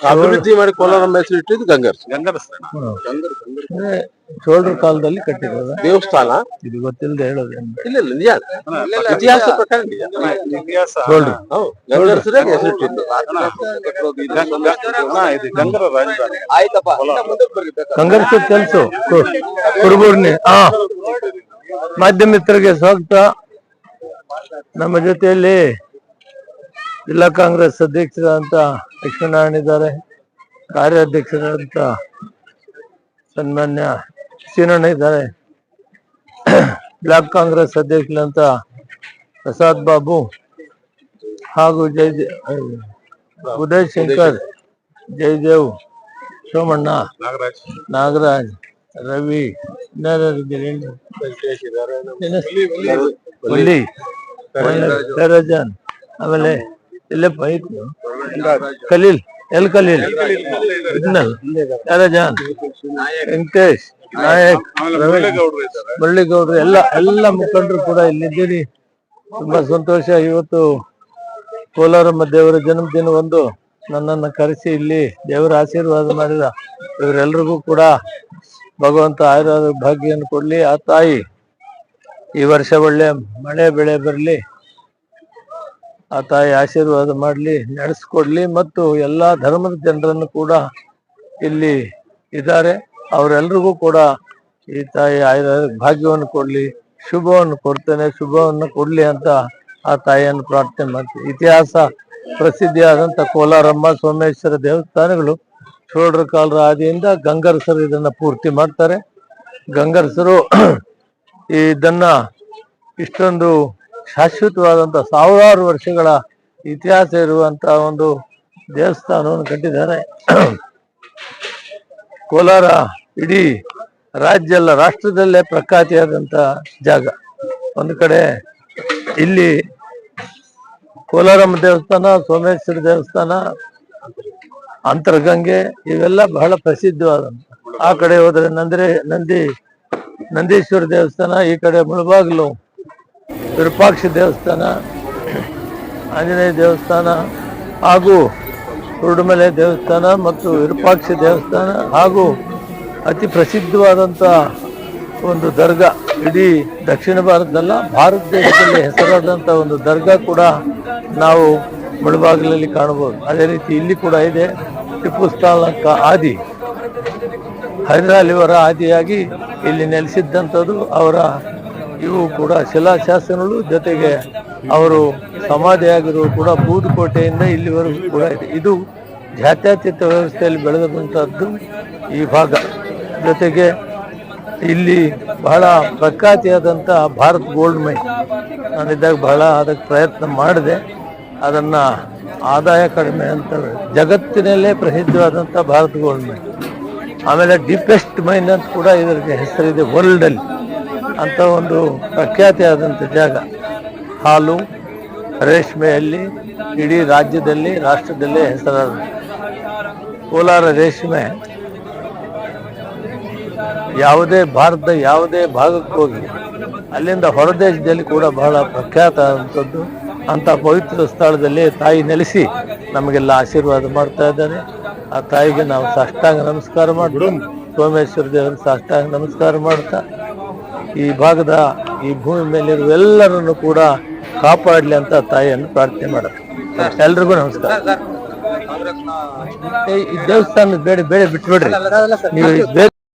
ಅಭಿವೃದ್ಧಿ ಮಾಡಿ ಕೋಲಾರ ಹೆಸರು ಇಟ್ಟಿದ್ದು ಗಂಗರ್. ಅಂದ್ರೆ ಚೋಳರ ಕಾಲದಲ್ಲಿ ಕಟ್ಟಿರೋದ. ದೇವಸ್ಥಾನ? ಇದು ಗೊತ್ತಿಲ್ಲದೆ ಹೇಳೋದು ಇಲ್ಲ ಇಲ್ಲ ನಿಜ. ಇತಿಹಾಸ ಪ್ರಕಾರ ನಿಜ. ಚೋಳ್ರು ಹೌದು ಗಂಗರ್ಸರೇ ಹೆಸರು ಇಟ್ಟಿದ್ದು. ಗಂಗರ ರಾಜಧಾನಿ. ಸಂಘರ್ಷ ಕೆಲಸ. ಕುರುಬೂರ್ನಿ. ಹಾ. ಮಾಧ್ಯಮ ಮಿತ್ರರಿಗೆ ಸ್ವಾಗತ. ನಮ್ಮ ಜೊತೆಯಲ್ಲಿ ಜಿಲ್ಲಾ ಕಾಂಗ್ರೆಸ್ ಅಧ್ಯಕ್ಷರಾದಂತ ಲಕ್ಷ್ಮೀನಾರಾಯಣ ಇದ್ದಾರೆ ಕಾರ್ಯಾಧ್ಯಕ್ಷರಾದಂಥ ಸನ್ಮಾನ್ಯ ಸೀನಣ್ಣ ಇದ್ದಾರೆ. ಬ್ಲಾಕ್ ಕಾಂಗ್ರೆಸ್ ಅಧ್ಯಕ್ಷರಂತ ಪ್ರಸಾದ್ ಬಾಬು ಹಾಗೂ ಜೈ ಉದಯ್ ಶಂಕರ್ ಜಯದೇವ್ ಸೋಮಣ್ಣ ನಾಗರಾಜ್ ನಾಗರಾಜ್ ರವಿ? ಹುಲಿ ಫೆರಜಾನ್ ಆಮೇಲೆ ಎಲ್ಲಪ್ಪ ಐತಿ ಖಲೀಲ್ ಎಲ್ ಕಲೀಲ್? ಇದ್ನಲ್ ಜಾನ್? ವೆಂಕಟೇಶ್, ನಾಯಕ್ ಮುರಳಿಗೌಡ್ರು ಎಲ್ಲ ಎಲ್ಲ ಮುಖಂಡರು ಕೂಡ ಇಲ್ಲಿದ್ದೀರಿ ತುಂಬಾ ಸಂತೋಷ. ಇವತ್ತು ಕೋಲಾರಮ್ಮ ದೇವರ ಜನ್ಮದಿನ ಒಂದು. ನನ್ನನ್ನು ಕರೆಸಿ ಇಲ್ಲಿ ದೇವರ ಆಶೀರ್ವಾದ ಮಾಡಿದ ಇವರೆಲ್ರಿಗೂ ಕೂಡ ಭಗವಂತ ಆಯುರ್ವಾದ ಭಾಗ್ಯವನ್ನು ಕೊಡ್ಲಿ. ಆ ತಾಯಿ ಈ ವರ್ಷ ಒಳ್ಳೆ ಮಳೆ ಬೆಳೆ ಬರಲಿ. ಆ ತಾಯಿ ಆಶೀರ್ವಾದ ಮಾಡಲಿ, ನಡೆಸ್ಕೊಡ್ಲಿ ಮತ್ತು ಎಲ್ಲ ಧರ್ಮದ ಜನರನ್ನು ಕೂಡ ಇಲ್ಲಿ ಇದ್ದಾರೆ. ಅವರೆಲ್ರಿಗೂ ಕೂಡ ಈ ತಾಯಿ ಆಯುರ್ವೇದ ಭಾಗ್ಯವನ್ನು ಕೊಡಲಿ, ಶುಭವನ್ನು ಕೊಡ್ತೇನೆ, ಶುಭವನ್ನು ಕೊಡಲಿ ಅಂತ ಆ ತಾಯಿಯನ್ನು ಪ್ರಾರ್ಥನೆ ಮಾಡ್ತೀವಿ. ಇತಿಹಾಸ ಪ್ರಸಿದ್ಧಿಯಾದಂಥ ಕೋಲಾರಮ್ಮ ಸೋಮೇಶ್ವರ ದೇವಸ್ಥಾನಗಳು ಚೋಳರ ಕಾಲರ ಆದಿಯಿಂದ ಗಂಗರಸರು ಇದನ್ನು ಪೂರ್ತಿ ಮಾಡ್ತಾರೆ. ಗಂಗರಸರು ಇದನ್ನು ಇಷ್ಟೊಂದು ಶಾಶ್ವತವಾದಂತ ಸಾವಿರಾರು ವರ್ಷಗಳ ಇತಿಹಾಸ ಇರುವಂತ ಒಂದು ದೇವಸ್ಥಾನವನ್ನು ಕಟ್ಟಿದ್ದಾರೆ. ಕೋಲಾರ ಇಡೀ ರಾಜ್ಯ ಎಲ್ಲ ರಾಷ್ಟ್ರದಲ್ಲೇ ಪ್ರಖ್ಯಾತಿಯಾದಂತ ಜಾಗ. ಒಂದು ಕಡೆ ಇಲ್ಲಿ ಕೋಲಾರಮ್ಮ ದೇವಸ್ಥಾನ, ಸೋಮೇಶ್ವರ ದೇವಸ್ಥಾನ, ಅಂತರ್ಗಂಗೆ ಇವೆಲ್ಲ ಬಹಳ ಪ್ರಸಿದ್ಧವಾದಂತ. ಆ ಕಡೆ ಹೋದ್ರೆ ನಂದ್ರೆ ನಂದಿ, ನಂದೀಶ್ವರ ದೇವಸ್ಥಾನ, ಈ ಕಡೆ ಮುಳಬಾಗಿಲು ವಿರೂಪಾಕ್ಷ ದೇವಸ್ಥಾನ, ಆಂಜನೇಯ ದೇವಸ್ಥಾನ ಹಾಗೂ ಕುರುಡುಮಲೆ ದೇವಸ್ಥಾನ ಮತ್ತು ವಿರೂಪಾಕ್ಷ ದೇವಸ್ಥಾನ ಹಾಗೂ ಅತಿ ಪ್ರಸಿದ್ಧವಾದಂಥ ಒಂದು ದರ್ಗಾ, ಇಡೀ ದಕ್ಷಿಣ ಭಾರತದಲ್ಲ, ಭಾರತ ದೇಶದಲ್ಲಿ ಹೆಸರಾದಂಥ ಒಂದು ದರ್ಗಾ ಕೂಡ ನಾವು ಮುಳುಬಾಗಿಲಲ್ಲಿ ಕಾಣಬಹುದು. ಅದೇ ರೀತಿ ಇಲ್ಲಿ ಕೂಡ ಇದೆ ಟಿಪ್ಪು ಸ್ಥಾನಕ ಆದಿ. ಹೈದರಾಲಿಯವರ ಆದಿಯಾಗಿ ಇಲ್ಲಿ ನೆಲೆಸಿದ್ದಂಥದ್ದು ಅವರ ಇವು ಕೂಡ ಶಿಲಾಶಾಸನಗಳು ಜೊತೆಗೆ ಅವರು ಸಮಾಧಿಯಾಗಿರುವ ಕೂಡ ಬೂದುಕೋಟೆಯಿಂದ ಇಲ್ಲಿವರೆಗೂ ಕೂಡ ಇದೆ. ಇದು ಜಾತ್ಯತೀತ ವ್ಯವಸ್ಥೆಯಲ್ಲಿ ಬೆಳೆದಂಥದ್ದು ಈ ಭಾಗ. ಜೊತೆಗೆ ಇಲ್ಲಿ ಬಹಳ ಪ್ರಖ್ಯಾತಿಯಾದಂಥ ಭಾರತ್ ಗೋಲ್ಡ್ ಮೈನ್. ನಾನಿದ್ದಾಗ ಬಹಳ ಅದಕ್ಕೆ ಪ್ರಯತ್ನ ಮಾಡಿದೆ. ಅದನ್ನು ಆದಾಯ ಕಡಿಮೆ ಅಂತ ಜಗತ್ತಿನಲ್ಲೇ ಪ್ರಸಿದ್ಧವಾದಂಥ ಭಾರತ್ ಗೋಲ್ಡ್ ಮೈನ್. ಆಮೇಲೆ ಡೀಪೆಸ್ಟ್ ಮೈನ್ ಅಂತ ಕೂಡ ಇದಕ್ಕೆ ಹೆಸರಿದೆ ವರ್ಲ್ಡ್ ಅಂತ ಒಂದು ಪ್ರಖ್ಯಾತಿಯಾದಂಥ ಜಾಗ. ಹಾಲು ರೇಷ್ಮೆಯಲ್ಲಿ ಇಡೀ ರಾಜ್ಯದಲ್ಲಿ ರಾಷ್ಟ್ರದಲ್ಲೇ ಹೆಸರಾದ ಕೋಲಾರ ರೇಷ್ಮೆ ಯಾವುದೇ ಭಾರತದ ಯಾವುದೇ ಭಾಗಕ್ಕೆ ಹೋಗಿ ಅಲ್ಲಿಂದ ಹೊರದೇಶದಲ್ಲಿ ಕೂಡ ಬಹಳ ಪ್ರಖ್ಯಾತ ಆದಂಥದ್ದು ಅಂತ ಪವಿತ್ರ ಸ್ಥಳದಲ್ಲಿ ತಾಯಿ ನೆಲೆಸಿ ನಮಗೆಲ್ಲ ಆಶೀರ್ವಾದ ಮಾಡ್ತಾ ಇದ್ದಾರೆ. ಆ ತಾಯಿಗೆ ನಾವು ಸಾಷ್ಟಾಂಗ ನಮಸ್ಕಾರ ಮಾಡಿ ಸೋಮೇಶ್ವರ ದೇವರಿಗೆ ಸಾಷ್ಟಾಂಗ ನಮಸ್ಕಾರ ಮಾಡ್ತಾ ಈ ಭಾಗದ ಈ ಭೂಮಿ ಮೇಲಿರುವ ಎಲ್ಲರನ್ನು ಕೂಡ ಕಾಪಾಡಲಿ ಅಂತ ತಾಯಿಯನ್ನು ಪ್ರಾರ್ಥನೆ ಮಾಡುತ್ತೆ ಎಲ್ರಿಗೂ ನಮಸ್ಕಾರ. ಈ ದೇವಸ್ಥಾನ ಬೇಡ ಬೇಡ ಬಿಟ್ಬಿಡ್ರಿ. ನೀವು